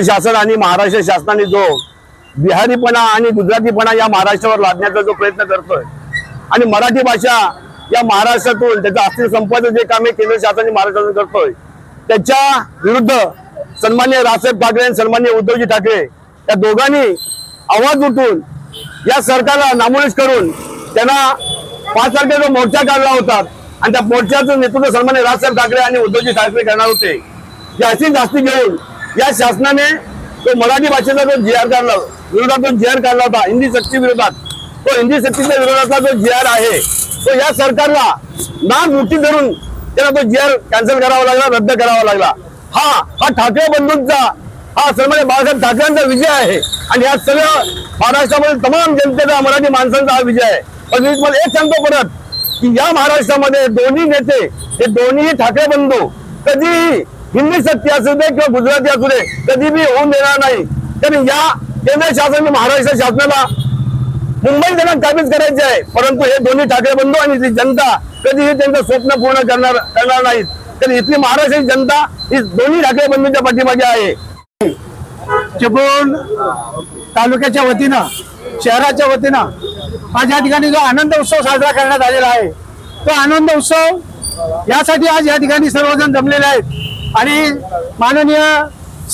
शासन आणि महाराष्ट्र शासनाने जो बिहारीपणा आणि गुजरातीपणा या महाराष्ट्रावर लादण्याचा जो प्रयत्न करतोय आणि मराठी भाषा या महाराष्ट्रातून त्याचं अस्तित्व संपवायचं जे काम हे केंद्र शासन आणि महाराष्ट्र शासन करतोय त्याच्या विरुद्ध सन्मान्य रावसाहेब ठाकरे आणि सन्मान्य उद्धवजी ठाकरे या दोघांनी आवाज उठून या सरकारला नामोनिश करून त्यांना पाच तारखेचा मोर्चा काढला होता. आणि त्या मोर्चाचं नेतृत्व सन्मान्य राजसाहेब ठाकरे आणि उद्धवजी ठाकरे करणार होते. जास्तीत जास्त घेऊन या शासनाने तो मराठी भाषेचा जो जी आर काढला विरोधात जो जी आर काढला होता हिंदी शक्ती विरोधात तो हिंदी शक्तीच्या विरोधातला जो जी आर आहे तो या सरकारला ना मुठी धरून त्याला तो जी आर कॅन्सल करावा लागला रद्द करावा लागला. हा हा ठाकरे बंधूंचा हा सन्मान्य बाळासाहेब ठाकरेंचा विजय आहे. आणि या सगळ्या महाराष्ट्रामध्ये तमाम जनतेचा मराठी माणसांचा हा विजय आहे. पण मी तुम्हाला एक सांगतो परत की या महाराष्ट्रामध्ये दोन्ही नेते हे दोन्ही ठाकरे बंधू कधीही हिंदी सत्य असू दे किंवा गुजराती असू दे कधी बी होऊन देणार नाही. कारण या केंद्र शासन महाराष्ट्र शासनाला मुंबई त्यांना काबीज करायचे आहे. परंतु हे दोन्ही ठाकरे बंधू आणि इथली जनता कधीही त्यांचं स्वप्न पूर्ण करणार करणार नाहीत. तर इथली महाराष्ट्राची जनता ही दोन्ही ठाकरे बंधूंच्या पाठीमागे आहे. चिपळूण तालुक्याच्या वतीनं शहराच्या वतीनं आज या ठिकाणी जो आनंद उत्सव साजरा करण्यात आलेला आहे तो आनंद उत्सव यासाठी आज या ठिकाणी सर्वजण जमलेले आहेत. आणि माननीय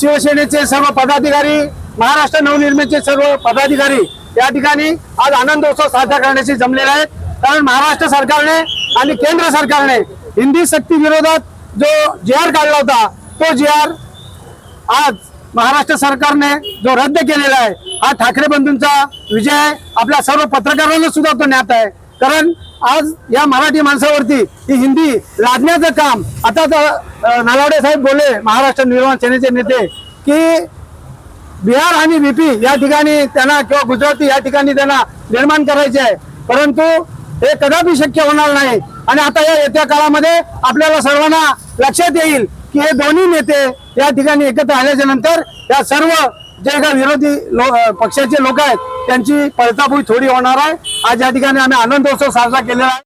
शिवसेनेचे सर्व पदाधिकारी महाराष्ट्र नवनिर्मितचे सर्व पदाधिकारी या ठिकाणी आज आनंद उत्सव साजरा करण्याशी जमलेले आहेत. कारण महाराष्ट्र सरकारने आणि केंद्र सरकारने हिंदी सक्ती विरोधात जो जे आर काढला होता तो जे आर आज महाराष्ट्र सरकारने जो रद्द केलेला आहे हा ठाकरे बंधूंचा विजय आपल्या सर्व पत्रकारांना सुद्धा तो ज्ञात आहे. कारण आज या मराठी माणसावरती ही हिंदी लादण्याचं काम आता तर नलावडे साहेब बोलले महाराष्ट्र निर्माण सेनेचे नेते की बिहार आणि बीपी या ठिकाणी त्यांना किंवा गुजराती या ठिकाणी त्यांना निर्माण करायचे आहे. परंतु हे कदापि शक्य होणार नाही. आणि आता या येत्या काळामध्ये आपल्याला सर्वांना लक्षात येईल की हे दोन्ही नेते या ठिकाणी एकत्र आल्याच्यानंतर या सर्व जे काही विरोधी लो- पक्षाचे लोक आहेत त्यांची पळतापुई थोडी होणार आहे. आज या ठिकाणी आम्ही आनंदोत्सव साजरा केलेला आहे.